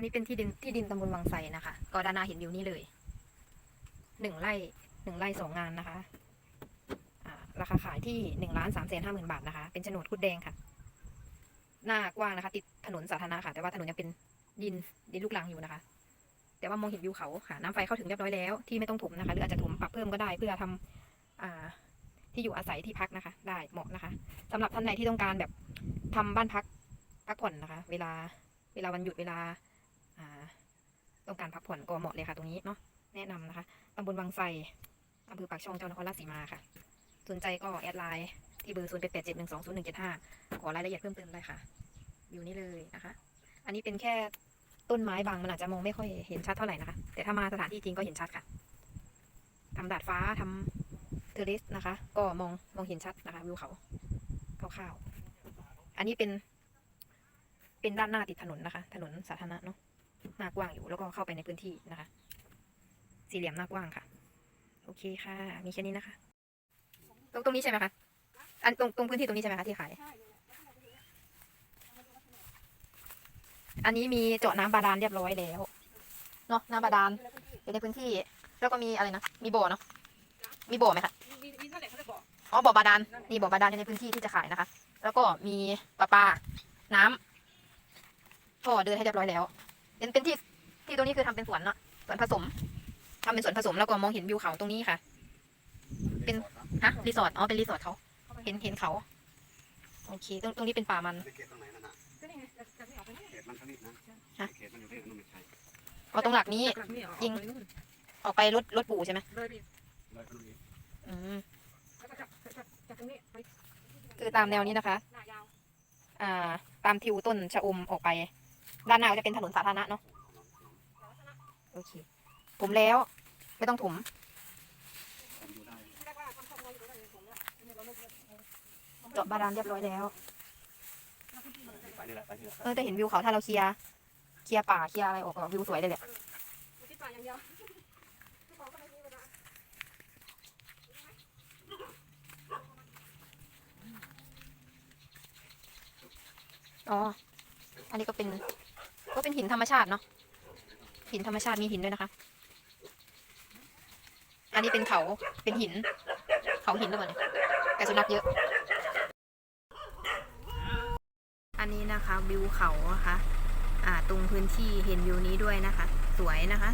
นนี้เป็นที่ดินที่ดินตำบลวังไสนะคะ ก็ด้านหน้าเห็นวิวนี้เลย หนึ่งไร่หนึ่งไร่สองงานนะคะราคาขายที่หนึ่งล้านสามแสนห้าหมื่นบาทนะคะ เป็นโฉนดคุดแดงค่ะ หน้ากว้างนะคะ ติดถนนสาธารณะค่ะ แต่ว่าถนนยังเป็นดินดินลูกรังอยู่นะคะ แต่ว่ามองเห็นวิวเขาค่ะ น้ำไฟเข้าถึงเรียบร้อยแล้ว ที่ไม่ต้องถมนะคะ หรืออาจจะถมปรับเพิ่มก็ได้เพื่อทำอ่าที่อยู่อาศัยที่พักนะคะ ได้เหมาะนะคะสำหรับท่านใดที่ต้องการแบบทำบ้านพักพักผ่อนนะคะ เวลาเวลาวันหยุดเวลา ต้องการพักผ่อนก็เหมาะเลยค่ะ ตรงนี้เนาะแนะนำนะคะตำบลวังไสอำเภอปากช่องจังหวัดนครราชสีมาค่ะ สนใจก็แอดไลน์ที่เบอร์0 8 7 1 2 0 1 7 5ขอรายละเอียดเพิ่มเติมได้ค่ะ อยู่นี่เลยนะคะ อันนี้เป็นแค่ต้นไม้บางมันอาจจะมองไม่ค่อยเห็นชัดเท่าไหร่นะคะ แต่ถ้ามาสถานที่จริงก็เห็นชัดค่ะทำดาดฟ้าทำเทอร์เรสนะคะ ก็มองมองเห็นชัดนะคะวิวเขาคร่าวๆอันนี้เป็น เป็นด้านหน้าติดถนนนะคะ ถนนสาธารณะเนาะ หน้ากว้างอยู่แล้วก็เข้าไปในพื้นที่นะคะ สี่เหลี่ยมหน้ากว้างค่ะ โอเคค่ะ มีแค่นี้นะคะ ตรงตรงนี้ใช่ไหมคะอันตรงตรงพื้นที่ตรงนี้ใช่ไหมคะที่ขายอันนี้มีเจาะน้ำบาดาลเรียบร้อยแล้วเนาะน้ำบาดาลอยู่ในพื้นที่ แล้วก็มีอะไรนะมีบ่อเนาะมีบ่อไหมคะมีเท่าไหร่เขาจะบอกอ๋อบ่อบาดาลนี่บ่อบาดาลอยู่ในพื้นที่ที่จะขายนะคะ แล้วก็มีประปลาน้ำท่อเดินให้เรียบร้อยแล้ว เป็นเป็นที่ที่ตรงนี้คือทำเป็นสวนเนาะสวนผสมทำเป็นสวนผสมแล้วก็มองเห็นวิวเขาตรงนี้ค่ะ เป็นฮะรีสอร์ทอ๋อเป็นรีสอร์ทเขาเห็นเห็นเขาโอเคตรงตรงนี้เป็นป่ามันไปเขตตรงไหนนั่นน่ะก็นี่ไงจะจะไม่ออกไปนี่เขตมันผลิตนะฮะเขตมันอยู่ที่นู่นไม่ใช่อ๋อตรงหลักนี้กลับนี่ออกยิงไปนู่นออกไปรถรถปู่ใช่ไหมเลยไปเลยไปนู่นอีกอืมแล้วก็จับจับจับตรงนี้ไปคือตามแนวนี้นะคะหน้ายาวอ่า ตามทิวต้นชะอมออกไป ด้านหน้าก็จะเป็นถนนสาธารณะเนาะโอเคผมแล้ว ไม่ต้องถมผมอยู่ได้ที่แรกว่าทำทำเราอยู่ตรงนั้นผมเนี่ยนี่เราเลิกเลิกเจาะบาดาลเรียบร้อยแล้วไปนี่แหละไปนี่แหละเออจะเห็นวิวเขาถ้าเราเคลียร์เคลียร์ป่าเคลียร์อะไรออกก็วิวสวยเลยแหละไม่คิดป่าอย่างเดียวที่บอกก็ไม่มีเวลาอ๋อ อันนี้ก็เป็น ก็เป็นหินธรรมชาติเนาะหินธรรมชาติมีหินด้วยนะคะ อันนี้เป็นเขาเป็นหิน เขาหินหรือเล่าเนี่ยแต่สุนัขเยอะ อันนี้นะคะวิวเขานะคะ อ่า ตรงพื้นที่เห็นวิวนี้ด้วยนะคะ สวยนะคะ